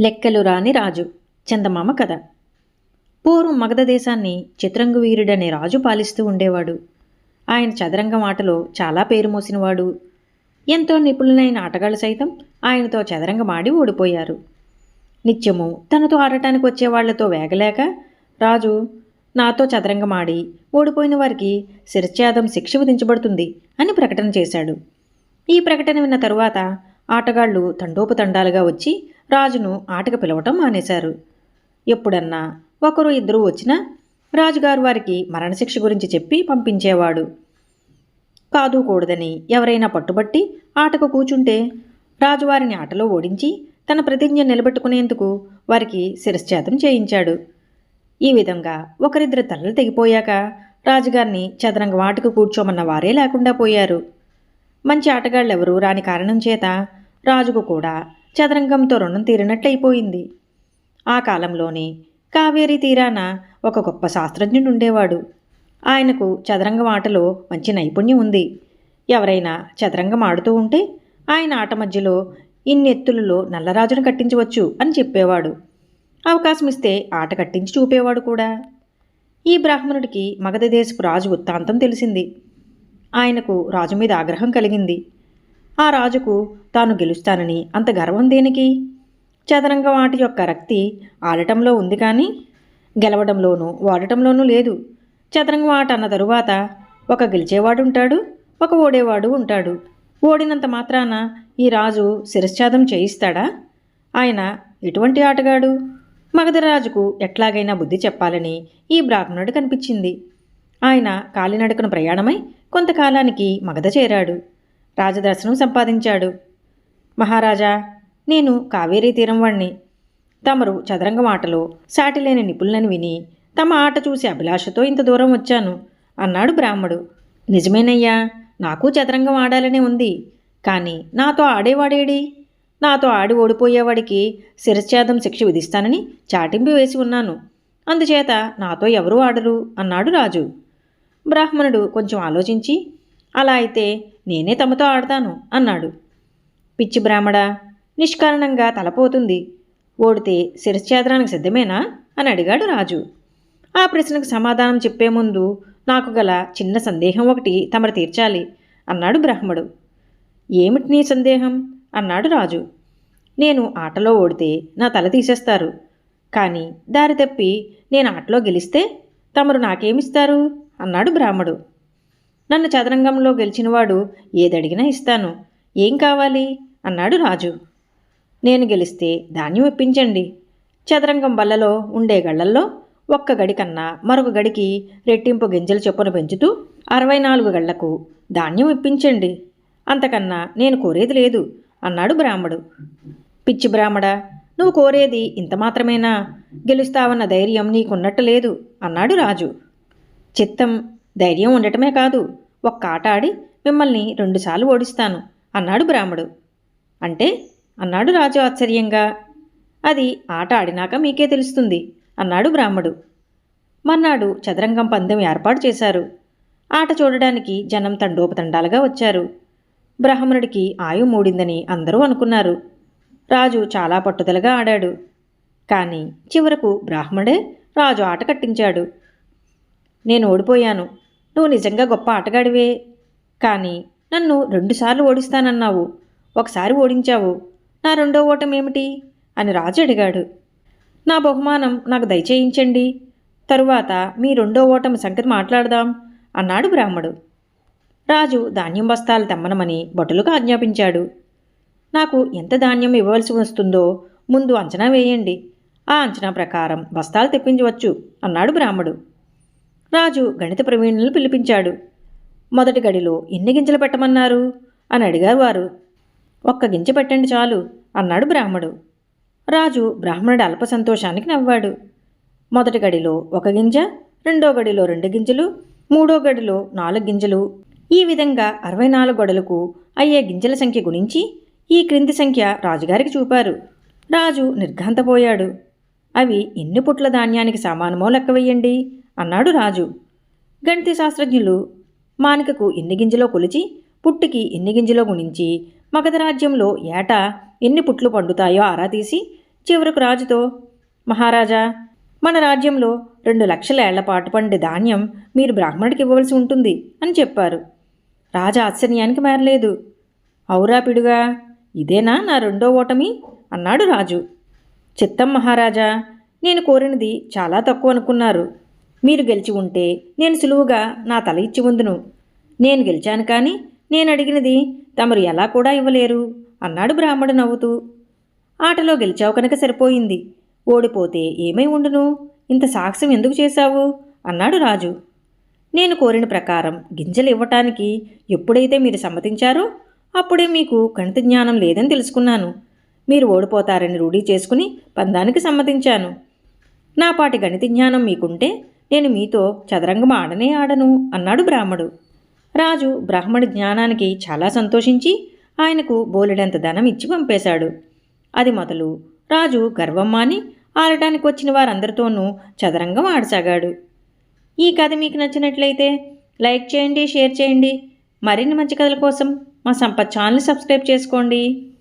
లెక్కలు రాని రాజు చందమామ కథ. పూర్వం మగధ దేశాన్ని చిత్రంగు వీరుడనే రాజు పాలిస్తూ ఉండేవాడు. ఆయన చదరంగం ఆటలో చాలా పేరు మోసినవాడు. ఎంతో నిపుణులైన ఆటగాళ్ళు సైతం ఆయనతో చదరంగం ఆడి ఓడిపోయారు. నిత్యము తనతో ఆడటానికి వచ్చేవాళ్ళతో వేగలేక రాజు నాతో చదరంగం ఆడి ఓడిపోయిన వారికి శిరచ్ఛేదం శిక్ష విధించబడుతుంది అని ప్రకటన చేశాడు. ఈ ప్రకటన విన్న తరువాత ఆటగాళ్ళు తండోపతండాలుగా వచ్చి రాజును ఆటకు పిలవటం మానేశారు. ఎప్పుడన్నా ఒకరు ఇద్దరు వచ్చినా రాజుగారు వారికి మరణశిక్ష గురించి చెప్పి పంపించేవాడు. కాదుకూడదని ఎవరైనా పట్టుబట్టి ఆటకు కూచుంటే రాజువారిని ఆటలో ఓడించి తన ప్రతిజ్ఞ నిలబెట్టుకునేందుకు వారికి శిరశ్చేతం చేయించాడు. ఈ విధంగా ఒకరిద్దరు తలలు తెగిపోయాక రాజుగారిని చదరంగ వాటికి కూర్చోమన్న వారే లేకుండా పోయారు. మంచి ఆటగాళ్ళెవరూ రాని కారణం చేత రాజుకు కూడా చదరంగంతో రుణం తీరినట్లయిపోయింది ఆ కాలంలోనే కావేరీ తీరాన ఒక గొప్ప శాస్త్రజ్ఞుడు ఉండేవాడు ఆయనకు చదరంగం ఆటలో మంచి నైపుణ్యం ఉంది. ఎవరైనా చదరంగం ఆడుతూ ఉంటే ఆయన ఆట మధ్యలో ఇన్ని ఎత్తులలో నల్లరాజును కట్టించవచ్చు అని చెప్పేవాడు. అవకాశం ఇస్తే ఆట కట్టించి చూపేవాడు కూడా. ఈ బ్రాహ్మణుడికి మగధ దేశపు రాజు వృత్తాంతం తెలిసింది. ఆయనకు రాజు మీద ఆగ్రహం కలిగింది. ఆ రాజుకు తాను గెలుస్తానని అంత గర్వం దేనికి? చదరంగం ఆట యొక్క రక్తి ఆడటంలో ఉంది కానీ గెలవడంలోనూ వాడటంలోనూ లేదు. చదరంగం ఆట అన్న తరువాత ఒక గెలిచేవాడు ఉంటాడు ఒక ఓడేవాడు ఉంటాడు. ఓడినంత మాత్రాన ఈ రాజు శిరశ్చాదం చేయిస్తాడా? ఆయన ఎటువంటి ఆటగాడు? మగధరాజుకు ఎట్లాగైనా బుద్ధి చెప్పాలని ఈ బ్రాహ్మణుడు కనిపించింది. ఆయన కాలినడకను ప్రయాణమై కొంతకాలానికి మగధ చేరాడు. రాజదర్శనం సంపాదించాడు. మహారాజా నేను కావేరీ తీరం వాణ్ణి. తమరు చదరంగం ఆటలో సాటిలేని నిపుణులని విని తమ ఆట చూసి అభిలాషతో ఇంత దూరం వచ్చాను అన్నాడు బ్రాహ్మడు. నిజమేనయ్యా నాకు చదరంగం ఆడాలనే ఉంది. కానీ నాతో ఆడేవాడేడి? నాతో ఆడి ఓడిపోయేవాడికి శిరశ్చేదం శిక్ష విధిస్తానని చాటింపు వేసి ఉన్నాను. అందుచేత నాతో ఎవరూ ఆడరు? అన్నాడు రాజు. బ్రాహ్మణుడు కొంచెం ఆలోచించి అలా అయితే నేనే తమతో ఆడతాను అన్నాడు. పిచ్చి బ్రాహ్మడ నిష్కారణంగా తలపోతుంది ఓడితే శిరశ్చేద్రానికి సిద్ధమేనా? అని అడిగాడు రాజు. ఆ ప్రశ్నకు సమాధానం చెప్పే ముందు నాకు గల చిన్న సందేహం ఒకటి తమరు తీర్చాలి అన్నాడు బ్రాహ్మడు. ఏమిటి నీ సందేహం? అన్నాడు రాజు. నేను ఆటలో ఓడితే నా తల తీసేస్తారు. కానీ దారి తప్పి నేను ఆటలో గెలిస్తే తమరు నాకేమిస్తారు? అన్నాడు బ్రాహ్మడు. నన్ను చదరంగంలో గెలిచినవాడు ఏదడిగినా ఇస్తాను. ఏం కావాలి? అన్నాడు రాజు. నేను గెలిస్తే ధాన్యం ఇప్పించండి. చదరంగం బల్లలో ఉండే గళ్ళల్లో ఒక్క గడి కన్నా మరొక గడికి రెట్టింపు గింజల చొప్పున పెంచుతూ అరవై నాలుగు గళ్ళకు ధాన్యం ఇప్పించండి. అంతకన్నా నేను కోరేది లేదు అన్నాడు బ్రాహ్మడు. పిచ్చి బ్రాహ్మడ నువ్వు కోరేది ఇంత మాత్రమేనా? గెలుస్తావన్న ధైర్యం నీకున్నట్టు లేదు అన్నాడు రాజు. చిత్తం ధైర్యం ఉండటమే కాదు ఒక్క ఆట ఆడి మిమ్మల్ని రెండుసార్లు ఓడిస్తాను అన్నాడు బ్రాహ్మడు. అంటే అన్నాడు రాజు ఆశ్చర్యంగా. అది ఆట ఆడినాక మీకే తెలుస్తుంది అన్నాడు బ్రాహ్మడు. మర్నాడు చదరంగం పందెం ఏర్పాటు చేశారు. ఆట చూడడానికి జనం తండోపతండాలుగా వచ్చారు. బ్రాహ్మణుడికి ఆయు మూడిందని అందరూ అనుకున్నారు. రాజు చాలా పట్టుదలగా ఆడాడు. కానీ చివరకు బ్రాహ్మడే రాజు ఆట కట్టించాడు. నేను ఓడిపోయాను నువ్వు నిజంగా గొప్ప ఆటగాడివే. కానీ నన్ను రెండుసార్లు ఓడిస్తానన్నావు. ఒకసారి ఓడించావు. నా రెండో ఓటం ఏమిటి అని రాజు అడిగాడు. నా బహుమానం నాకు దయచేయించండి. తరువాత మీ రెండో ఓటమి సంగతి మాట్లాడదాం అన్నాడు బ్రాహ్మడు. రాజు ధాన్యం బస్తాలు తెమ్మనమని భటులకు ఆజ్ఞాపించాడు. నాకు ఎంత ధాన్యం ఇవ్వవలసి వస్తుందో ముందు అంచనా వేయండి. ఆ అంచనా ప్రకారం బస్తాలు తెప్పించవచ్చు అన్నాడు బ్రాహ్మడు. రాజు గణిత ప్రవీణులను పిలిపించాడు. మొదటి గడిలో ఎన్ని గింజలు పెట్టమన్నారు? అని అడిగారు వారు. ఒక్క గింజ పెట్టండి చాలు అన్నాడు బ్రాహ్మడు. రాజు బ్రాహ్మణుడి అల్ప సంతోషానికి నవ్వాడు. మొదటి గడిలో ఒక గింజ రెండో గడిలో రెండు గింజలు మూడో గడిలో నాలుగు గింజలు ఈ విధంగా అరవై నాలుగు గడులకు అయ్యే గింజల సంఖ్య గుణించి ఈ క్రింది సంఖ్య రాజుగారికి చూపారు. రాజు నిర్ఘాంతపోయాడు. అవి ఎన్ని పుట్ల ధాన్యానికి సమానమో లెక్క వేయండి అన్నాడు రాజు. గణిత శాస్త్రజ్ఞులు మానికకు ఎన్ని గింజలో కొలిచి పుట్టుకి ఎన్ని గింజలో గుణించి మగధ రాజ్యంలో ఏటా ఎన్ని పుట్లు పండుతాయో ఆరా తీసి చివరకు రాజుతో మహారాజా మన రాజ్యంలో రెండు లక్షల ఏళ్ళ పాటు పండే ధాన్యం మీరు బ్రాహ్మణుడికి ఇవ్వవలసి ఉంటుంది అని చెప్పారు. రాజా ఆశ్చర్యానికి మారలేదు. ఔరా పిడుగా ఇదేనా నా రెండో ఓటమి? అన్నాడు రాజు. చిత్తం మహారాజా నేను కోరినది చాలా తక్కువ అనుకున్నారు. మీరు గెలిచి ఉంటే నేను సులువుగా నా తల ఇచ్చి ఉందును. నేను గెలిచాను కానీ నేను అడిగినది తమరు ఎలా కూడా ఇవ్వలేరు అన్నాడు బ్రాహ్మడు నవ్వుతూ. ఆటలో గెలిచావు కనుక సరిపోయింది. ఓడిపోతే ఏమై ఉండును? ఇంత సాక్ష్యం ఎందుకు చేశావు? అన్నాడు రాజు. నేను కోరిన ప్రకారం గింజలు ఇవ్వటానికి ఎప్పుడైతే మీరు సమ్మతించారో అప్పుడే మీకు గణిత జ్ఞానం లేదని తెలుసుకున్నాను. మీరు ఓడిపోతారని రూఢీ చేసుకుని పందానికి సమ్మతించాను. నాపాటి గణిత జ్ఞానం మీకుంటే నేను మీతో చదరంగం ఆడనే ఆడను అన్నాడు బ్రాహ్మడు. రాజు బ్రాహ్మడి జ్ఞానానికి చాలా సంతోషించి ఆయనకు బోలెడంత ధనం ఇచ్చి పంపేశాడు. అది మొదలు రాజు గర్వం మాని ఆడటానికి వచ్చిన వారందరితోనూ చదరంగం ఆడసాగాడు. ఈ కథ మీకు నచ్చినట్లయితే లైక్ చేయండి షేర్ చేయండి. మరిన్ని మంచి కథల కోసం మా సంపత్ ఛానల్ సబ్స్క్రైబ్ చేసుకోండి.